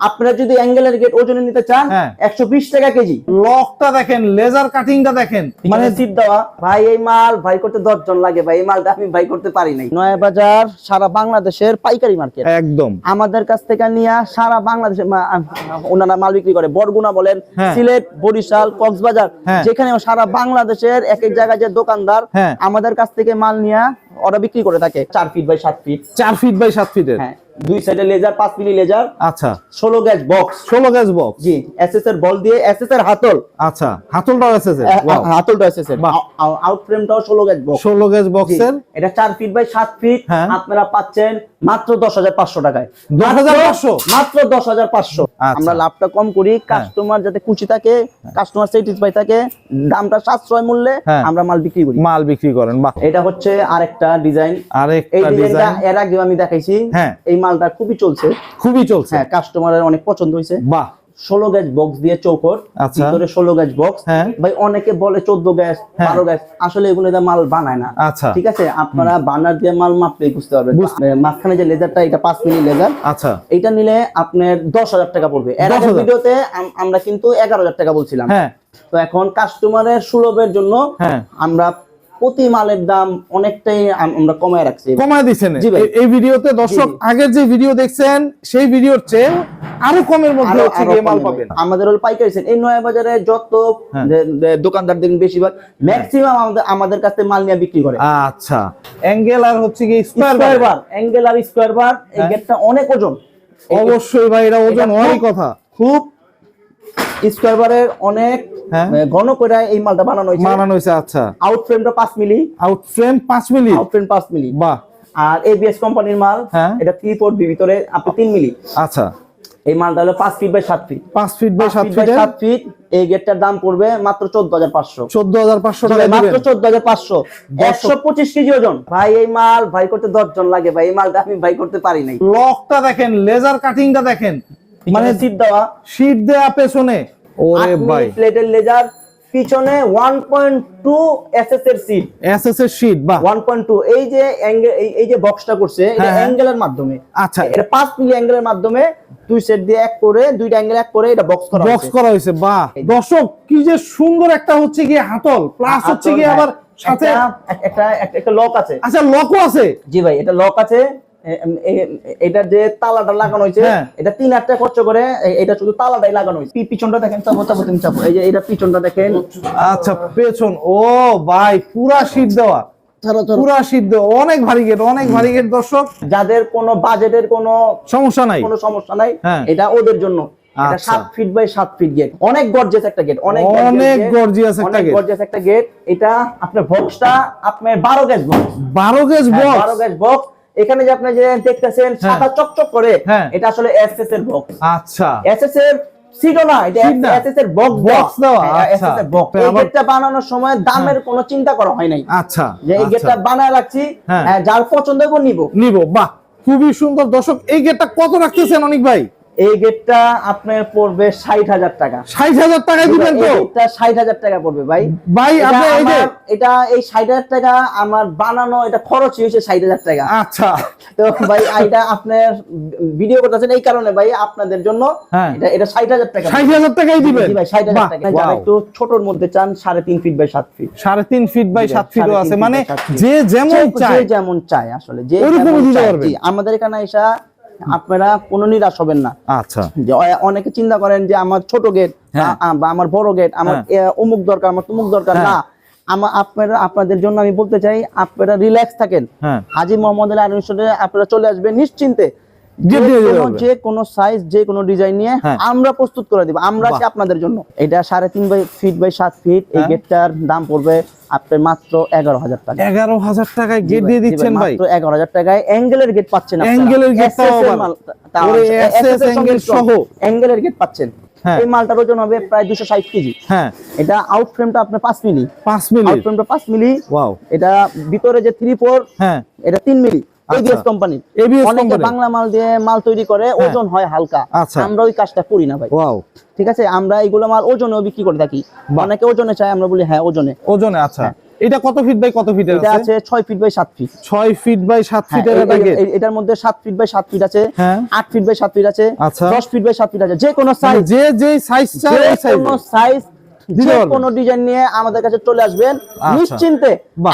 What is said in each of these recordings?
আপনারা যদি অ্যাঙ্গেলের গেট ওজনে নিতে চান হ্যাঁ। একশো বিশ টাকা কেজি। লকটা দেখেন লেজার কাটিংটা দেখেন। মানে সিট দেওয়া। ভাই এই মাল ভাই করতে দশ জন লাগে ভাই এই মালটা আমি ভাই করতে পারি নাই। নয় বাজার সারা বাংলাদেশের পাইকারি মার্কেট। একদম। আমাদের কাছ থেকে নিয়ে সারা বাংলাদেশে ওনারা মাল বিক্রি করে। বরগুনা বলেন হ্যাঁ। সিলেট বরিশাল কক্সবাজার হ্যাঁ। যেখানে সারা বাংলাদেশের এক এক জায়গায় যে দোকানদার। আমাদের কাছ থেকে মাল নিয়ে ওরা বিক্রি করে থাকে। চার ফিট বাই সাত ফিট চার ফিট বাই সাত ফিটের হ্যাঁ। দুই সাইডে লেজার পাঁচ মিলি লেজার আচ্ছা। ষোলো গ্যাস বক্স ষোলো গ্যাস বক্স জি এসএসআর বল দিয়ে এসএসআর হাতল। আচ্ছা হাতলটাও এসএসআর ওয়াও হাতলটা এসএসআর। আউট ফ্রেমটাও ষোলো গ্যাস বক্স ষোলো গ্যাস বক্সের এটা চার ফিট বাই সাত ফিট। আপনারা পাচ্ছেন মাত্র দশ হাজার পাঁচশো টাকায়। মাত্র দশ হাজার পাঁচশো। আচ্ছা। আমরা লাভটা কম করি কাস্টমার যাতে খুশি থাকে কাস্টমার স্যাটিসফাই থাকে দামটা সাশ্রয় মূল্যে হ্যাঁ। আমরা মাল বিক্রি করি। মাল বিক্রি করেন বাহ। এটা হচ্ছে আরেকটা ডিজাইন এর আগে আমি দেখাইছি। হ্যাঁ। এই মালটা খুবই চলছে। খুবই চলছে। হ্যাঁ কাস্টমারের অনেক পছন্দ হয়েছে। বাহ। ষোলো গ্যাস বক্স দিয়ে চৌকর আচ্ছা। ভিতরে ষোলো গ্যাস বক্স। ভাই অনেকে বলে চোদ্দ গ্যাস। বারো গ্যাস আসলে এগুলো মাল বানায় না। আচ্ছা। ঠিক আছে? আপনারা বানার দিয়ে মাল মাপলে বুঝতে পারবেন। মাঝখানে যে লেজারটা এটা পাঁচ মিলি লেজার। আচ্ছা। এইটা নিলে আপনার দশ হাজার টাকা পড়বে। এর আগের ভিডিওতে আমরা কিন্তু এগারো হাজার টাকা বলছিলাম। হ্যাঁ। তো এখন কাস্টমারের সুলভের জন্য হ্যাঁ। আমরা প্রতি মালের দাম অনেকটাই আমরা কমায় রাখছি। কমায় দিচ্ছেন। এই- ভিডিওতে দর্শক। আগের যে ভিডিও দেখছেন সেই ভিডিওর চেয়ে আরও কমের মধ্যে হচ্ছে গিয়ে মাল পাবেন। আমাদের হল পাইকারি সেল। এই নয়া বাজারে যত হ্যাঁ। দোকানদার দেখবেন বেশিরভাগ ম্যাক্সিমাম আমাদের আমাদের কাছে মাল নিয়ে বিক্রি করে। আচ্ছা। অ্যাঙ্গেল আর হচ্ছে কি স্কোয়ার বার অ্যাঙ্গেল আর স্কোয়ার বার এই হ্যাঁ। গেটটা অনেক ওজন। অবশ্যই ভাই এটা ওজন হওয়ারই কথা। খুব স্কোয়ার বারের অনেক হ্যাঁ। আহ, ঘন করে এই মালটা বানানো হয়েছে। মানানো হয়েছে আচ্ছা। আউট ফ্রেমটা পাঁচ মিলি। আউট ফ্রেম পাঁচ মিলি? আউট ফ্রেম পাঁচ মিলি। বাহ। আর এবিএস কোম্পানির মাল হ্যাঁ। এটা থ্রি ফোর বি ভিতরে আপনি তিন মিলি। আচ্ছা। এই মালটা হলো পাঁচ ফিট বাই সাত ফিট পাঁচ ফিট বাই সাত ফিট সাত ফিট এই গেটটার দাম পড়বে মাত্র চোদ্দ হাজার পাঁচশো। চোদ্দ হাজার পাঁচশো মাত্র চোদ্দ হাজার পাঁচশো। একশো পঁচিশ কেজি ওজন। ভাই এই মাল ভাই করতে দশ জন লাগে ভাই এই মালটা আমি ভাই করতে পারি নাই। লকটা দেখেন লেজার কাটিংটা দেখেন। মানে শীত সিট দেওয়া। সিট দেওয়া পেছনে। ওরে ভাই। প্লেটের লেজার পিছনে one point two S S এর সিট এসএস এর পয়েন্ট টু এই যে angle- এই- যে বক্সটা করছে এটা হ্যাঁ, হ্যাঁ। অ্যাঙ্গেলের মাধ্যমে। আচ্ছা। এটা পাঁচ মিলি অ্যাঙ্গেলের মাধ্যমে দুই সেট দিয়ে এক করে দুইটা অ্যাঙ্গেল এক করে এটা বক্স করা বক্স করা হয়েছে বাহ। দর্শক কি যে সুন্দর একটা হচ্ছে গিয়ে হাতল। প্লাস হচ্ছে গিয়ে হ্যাঁ, আবার সাথে একটা- একটা লক আছে। আচ্ছা লকও আছে? জি ভাই এটা লক আছে। এ- এ- যে তালাটা লাগানো হয়েছে হ্যাঁ। এটা তিন হাজার টাকা খরচ করে এটা শুধু তালাটাই লাগানো হয়েছে। পিছনটা দেখেন চাপো চাপো তুমি চাপো। এই যে এটা পিছনটা দেখেন। আচ্ছা পেছন। ও ভাই পুরা শীট দেওয়া। পুরা অনেক ভারী গেট অনেক ভারী গেট দর্শক। যাদের কোনো বাজেটের কোনো সমস্যা নাই। কোনো সমস্যা নাই হ্যাঁ। এটা ওদের জন্য। আচ্ছা। সাত ফিট বাই সাত ফিট গেট অনেক গর্জিয়াস একটা গেট অনেক অনেক gorgeous একটা gate। গর্জিয়াস একটা গেট এটা আপনার বক্সটা আপনার বারো গ্যাস বক্স বারো গেজ বারো গ্যাস বক্স এখানে যে আপনি যে দেখতেছেন সাদা চকচক করে হ্যাঁ। এটা আসলে এসএস এর বক্স আচ্ছা। এসএস এর সিটও না এটা। এসএস এর বক্স বক্স দেওয়া। এসএস এর বক্স এই গেটটা বানানোর সময় দামের কোনো চিন্তা করা হয় নাই। আচ্ছা যে এই আচ্ছা। গেটটা বানায় রাখছি হ্যাঁ। হ্যাঁ, যার পছন্দ হবে নিব। নিব বাহ। খুবই সুন্দর। দর্শক এই গেটটা কত রাখতেছেন অনেক ভাই? এই গেটটা আপনার পড়বে ষাট হাজার টাকা। ষাট হাজার টাকায় দিবেন তো? এটা ষাট হাজার টাকা পড়বে ভাই। ভাই এটা আপনি এই যে এটা এই ষাট হাজার টাকা আমার বানানো এটা খরচ হয়েছে ষাট হাজার টাকা। আচ্ছা। তো ভাই এটা আপনার ভিডিও করতেছেন এই কারণে ভাই আপনাদের জন্য হ্যাঁ। এটা এটা ষাট হাজার টাকা। ষাট হাজার টাকাই দিবেন? ভাই ষাট হাজার টাকা যারা একটু ছোটর মধ্যে চান সাড়ে তিন ফিট বাই সাত ফিট সাড়ে তিন ফিট বাই জি, সাত ফিটও সাড়ে আছে। মানে। যে যেমন চায় যে যেমন চায় আসলে যে যেমন চায়। আমাদের এখানে এসা আপনারা কোনো নিরাশ হবেন না। আচ্ছা। যে অনেকে চিন্তা করেন যে আমার ছোট গেট হ্যাঁ। বা আমার বড় গেট আমার অমুক দরকার আমার তুমুক দরকার হ্যাঁ। না। আপনারা আপনাদের জন্য আমি বলতে চাই আপনারা রিল্যাক্স থাকেন। হ্যাঁ। হাজি মোহাম্মদ আলী আপনারা চলে আসবেন নিশ্চিন্তে। যে কোনো- সাইজ যে কোনো ডিজাইন নিয়ে হ্যাঁ। আমরা প্রস্তুত করে দিব। আমরা আছি আপনাদের জন্য। এটা সাড়ে তিন বাই ফিট বাই সাত ফিট এই হ্যাঁ। গেটটার দাম পড়বে আপনার মাত্র এগারো হাজার টাকা। এগারো হাজার টাকায় গেট দিয়ে দিচ্ছেন ভাই? এগারো হাজার টাকায়। অ্যাঙ্গেলের গেট পাচ্ছেন অ্যাঙ্গেলের সহ। অ্যাঙ্গেলের গেট পাচ্ছেন। হ্যাঁ। এই মালটার ওজন হবে প্রায় দুশো ষাট কেজি। হ্যাঁ। এটা আউট ফ্রেমটা আপনার পাঁচ মিলি। পাঁচ আউট ফ্রেমটা পাঁচ মিলি। এটা ভিতরে যে থ্রি ফোর হ্যাঁ। এটা তিন মিলি। এবিএস কোম্পানি ABS অনেকে বাংলা মাল দিয়ে মাল তৈরি করে ওজন হয় হালকা। আচ্ছা। আমরা ওই কাজটা করি না ভাই। ওয়াও। ঠিক আছে? আমরা এইগুলো মাল ওজনেও বিক্রি করে থাকি। অনেকে ওজনে চায় আমরা বলি হ্যাঁ ওজনে। ওজনে আচ্ছা। এটা কত ফিট বাই কত ফিটের এটা আছে? আছে ছয় ফিট বাই সাত ফিট ছয় ফিট বাই সাত হ্যাঁ, ফিটের এই- একটা এই- গেট এই- এটার মধ্যে সাত ফিট বাই সাত ফিট আছে হ্যাঁ। আট ফিট বাই সাত ফিট আছে আচ্ছা। দশ ফিট বাই সাত ফিট আছে। যে কোনো সাইজ যে যে সাইজ চাই ওই সাইজ কোনো। কোনো ডিজাইন নিয়ে আমাদের কাছে চলে আসবেন আচ্ছা। নিশ্চিন্তে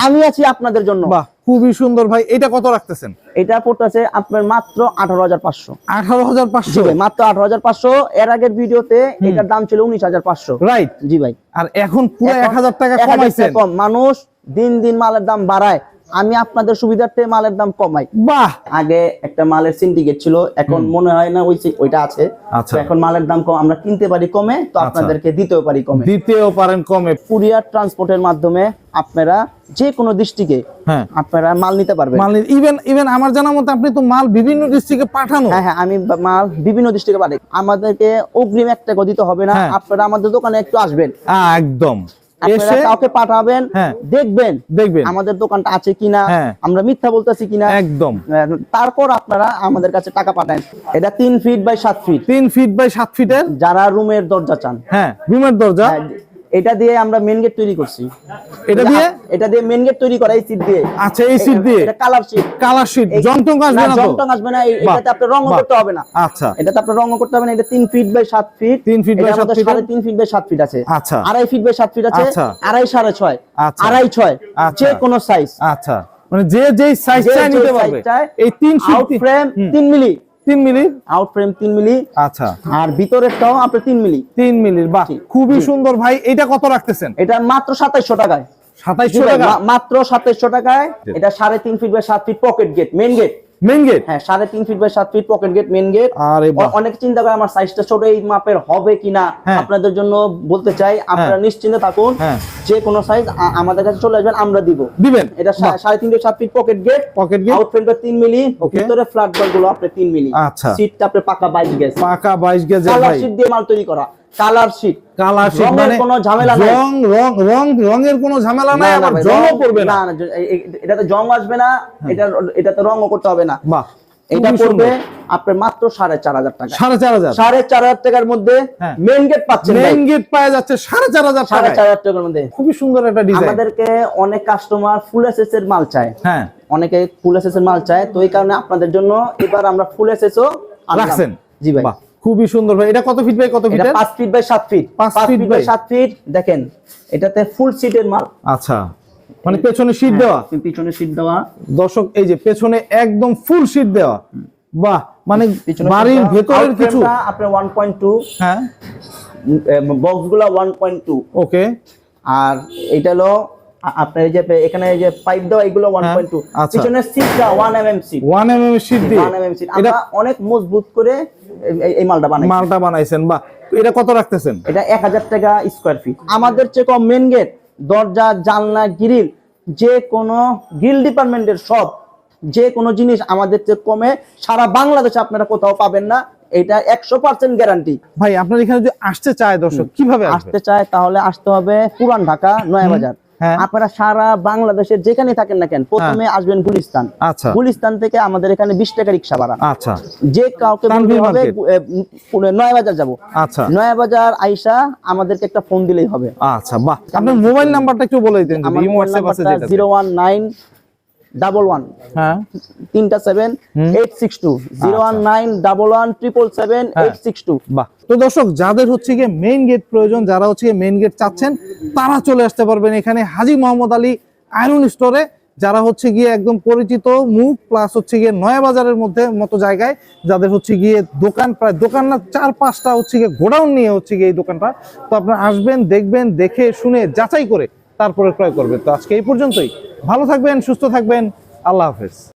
আমি আছি আপনাদের জন্য। খুবই সুন্দর ভাই। এটা কত রাখতেছেন? এটা পড়তেছে আপনার মাত্র আঠারো হাজার পাঁচশো। আঠারো হাজার পাঁচশো? মাত্র আঠারো হাজার পাঁচশো। এর আগের ভিডিওতে এটার দাম ছিল উনিশ হাজার পাঁচশো। রাইট। জি ভাই। আর এখন পুরো এক হাজার টাকা 1000 কম। মানুষ দিন দিন মালের দাম বাড়ায়। আমি আপনাদের সুবিধার্থে মালের দাম কমাই। বাহ! আগে একটা মালের সিন্ডিকেট ছিল এখন মনে হয় না ওই ওইটা আছে। আচ্ছা। এখন মালের দাম কম আমরা কিনতে পারি কমে তো আপনাদেরকে দিতেও পারি কমে। দিতেও পারেন কমে। কুরিয়ার ট্রান্সপোর্টের মাধ্যমে আপনারা যে কোনো ডিস্ট্রিক্টে হ্যাঁ। আপনারা মাল নিতে পারবেন। মাল ইভেন ইভেন আমার জানা মতো আপনি তো মাল বিভিন্ন ডিস্ট্রিক্টে পাঠানো। হ্যাঁ হ্যাঁ আমি মাল বিভিন্ন ডিস্ট্রিক্টে পাঠাই। আমাদেরকে অগ্রিম একটা দিতে হবে না। হ্যাঁ। আপনারা আমাদের দোকানে একটু আসবেন। একদম। আপনারা এসে কাউকে পাঠাবেন হ্যাঁ। দেখবেন দেখবেন। আমাদের দোকানটা আছে কিনা হ্যাঁ। আমরা মিথ্যা বলতেছি কিনা। একদম। তারপর আপনারা আমাদের কাছে টাকা পাঠান। এটা তিন ফিট বাই সাত ফিট তিন ফিট বাই সাত ফিটের যারা রুমের দরজা চান। হ্যাঁ রুমের দরজা। হ্যাঁ, এটা দিয়ে আমরা মেন গেট তৈরি করছি। এটা দিয়ে? এটা দিয়ে মেন গেট তৈরি করা এই সিট দিয়ে। আচ্ছা এই সিট দিয়ে? এটা কালার সিট কালার শিট জংটং আসবে না জংটং আসবে না এটাতে আপনার রং করতে হবে না। আচ্ছা। এটাতে আপনার রং করতে হবে না এটা তিন ফিট বাই সাত ফিট তিন ফিট মধ্যে feet সাড়ে তিন ফিট বাই সাত ফিট আছে। আচ্ছা। আড়াই ফিট বাই সাত ফিট আছে আচ্ছা। আড়াই সাড়ে ছয় আচ্ছা। আড়াই ছয় আচ্ছা। যে কোনো সাইজ আচ্ছা। মানে যে যে সাইজ চাই নিতে পারবে। এই তিন ফিট ফ্রেম তিন মিলি তিন মিলি? আউট ফ্রেম তিন মিলি। আচ্ছা। আর ভিতরেরটাও আপনার তিন মিলি। তিন মিলির বাহ খুবই সুন্দর। ভাই এটা কত রাখতেছেন? এটা মাত্র সাতাইশশো টাকায়। সাতাইশশো টাকা? মাত্র সাতাইশশো টাকায়। এটা সাড়ে তিন ফিট বা সাত feet pocket gate main gate main gate হ্যাঁ সাড়ে তিন ফিট বাই সাত feet pocket gate main gate আরে অনেক চিন্তা করে আমার সাইজটা ছোট এই মাপের হবে কিনা হ্যাঁ। আপনাদের জন্য বলতে চাই আপনারা নিশ্চিন্তে থাকুন হ্যাঁ। যে কোনো সাইজ আমাদের কাছে চলে আসবেন আমরা দিব। দিবেন? এটা সাড়ে তিন সাত feet pocket gate pocket gate out ফ্রেমটা তিন মিলি. ভিতরে ফ্ল্যাটগুলো আপনার তিন মিলি আচ্ছা। সিটটা আপনার পাকা বাইশ গেজ পাকা বাইশ গেজের কালার শিট দিয়ে মাল তৈরি করা। কালার শিট কালার মানে কোনো ঝামেলা নাই। রং রং রং রঙের কোনো ঝামেলা নাই না, না আবার ভাই, জলও না। না, না, এ- এ- এটাতে জং আসবে না এটা এটাতে রঙও করতে হবে না। বাহ এটা খুবই পড়বে সুন্দর। আপনার মাত্র সাড়ে চার হাজার টাকা সাড়ে চার হাজার। সাড়ে চার হাজার টাকার মধ্যে হ্যাঁ। মেন গেট পাচ্ছেন গেট পাওয়া যাচ্ছে সাড়ে চার হাজার সাড়ে চার হাজার টাকার মধ্যে। খুবই সুন্দর একটা ডিজাইন আমাদেরকে অনেক কাস্টমার ফুল এসএস এর মাল চায়। হ্যাঁ। অনেকে ফুল এসএস এর মাল চায় তো এই কারণে আপনাদের জন্য এবার আমরা ফুল এসএস ও রাখছেন। জি ভাই। খুবই সুন্দর ভাই। এটা কত ফিট বাই কত এটা ফিটের পাঁচ ফিট বাই সাত ফিট পাঁচ ফিট বাই সাত ফিট দেখেন এটাতে ফুল সিটের মাল। আচ্ছা। মানে পেছনে সিট দেওয়া? হ্যাঁ, পিছনে সিট দেওয়া। দর্শক এই যে পেছনে একদম ফুল সিট দেওয়া। বাহ মানে বাড়ির ভেতরের কিছু? আপনার ওয়ান পয়েন্ট টু হ্যাঁ। বক্সগুলা ওয়ান পয়েন্ট টু ওকে আর এটা হলো আপনার এই যে এখানে যে পাইপ দেওয়া এগুলো ওয়ান পয়েন্ট টু আচ্ছা। পিছনের সিটটা one M M sheet one M M sheet দিয়ে? ওয়ান এম এম সিট এটা আমরা অনেক মজবুত করে এই- মালটা বানাই মালটা বানাইছেন বাহ এটা কত রাখতেছেন? এটা এক হাজার টাকা স্কোয়ার ফিট আমাদের চেয়ে কম মেন গেট দরজা জানলা গ্রিল যে কোনো গ্রিল ডিপার্টমেন্টের সব যে কোনো জিনিস আমাদের চেয়ে কমে সারা বাংলাদেশে আপনারা কোথাও পাবেন না। এটা একশো পার্সেন্ট গ্যারান্টি ভাই আপনার এখানে যদি আসতে চায় দর্শক কীভাবে আসতে চায় তাহলে আসতে হবে পুরান ঢাকা নয়া বাজার। হ্যাঁ। আপনারা সারা বাংলাদেশের যেখানে থাকেন না কেন প্রথমে আসবেন গুলিস্তান। আচ্ছা। গুলিস্তান থেকে আমাদের এখানে বিশ টাকা রিক্সা ভাড়া। আচ্ছা। যে কাউকে নয় হবে। বাজার যাব। আচ্ছা। নয়া বাজার আইসা আমাদেরকে একটা ফোন দিলেই হবে। আচ্ছা বাহ। আপনার মোবাইল নাম্বারটা একটু বলে দিতেন zero one nine double one হ্যাঁ। তিনটা seven eight six two zero one nine double one triple seven eight six two বাহ। তো দর্শক যাদের হচ্ছে গিয়ে মেইন গেট প্রয়োজন যারা হচ্ছে মেইন গেট চাচ্ছেন তারা চলে আসতে পারবেন এখানে হাজি মোহাম্মদ আলী আয়রন স্টোরে যারা হচ্ছে গিয়ে একদম পরিচিত মুখ প্লাস হচ্ছে গিয়ে নয়া বাজারের মধ্যে মতো জায়গায় যাদের হচ্ছে গিয়ে দোকান প্রায় দোকান না চার পাঁচটা হচ্ছে গিয়ে গোডাউন নিয়ে হচ্ছে গিয়ে এই দোকানটা। তো আপনারা আসবেন দেখবেন দেখে শুনে যাচাই করে তারপরে ক্রয় করবে। তো আজকে এই পর্যন্তই। ভালো থাকবেন সুস্থ থাকবেন। আল্লাহ হাফেজ।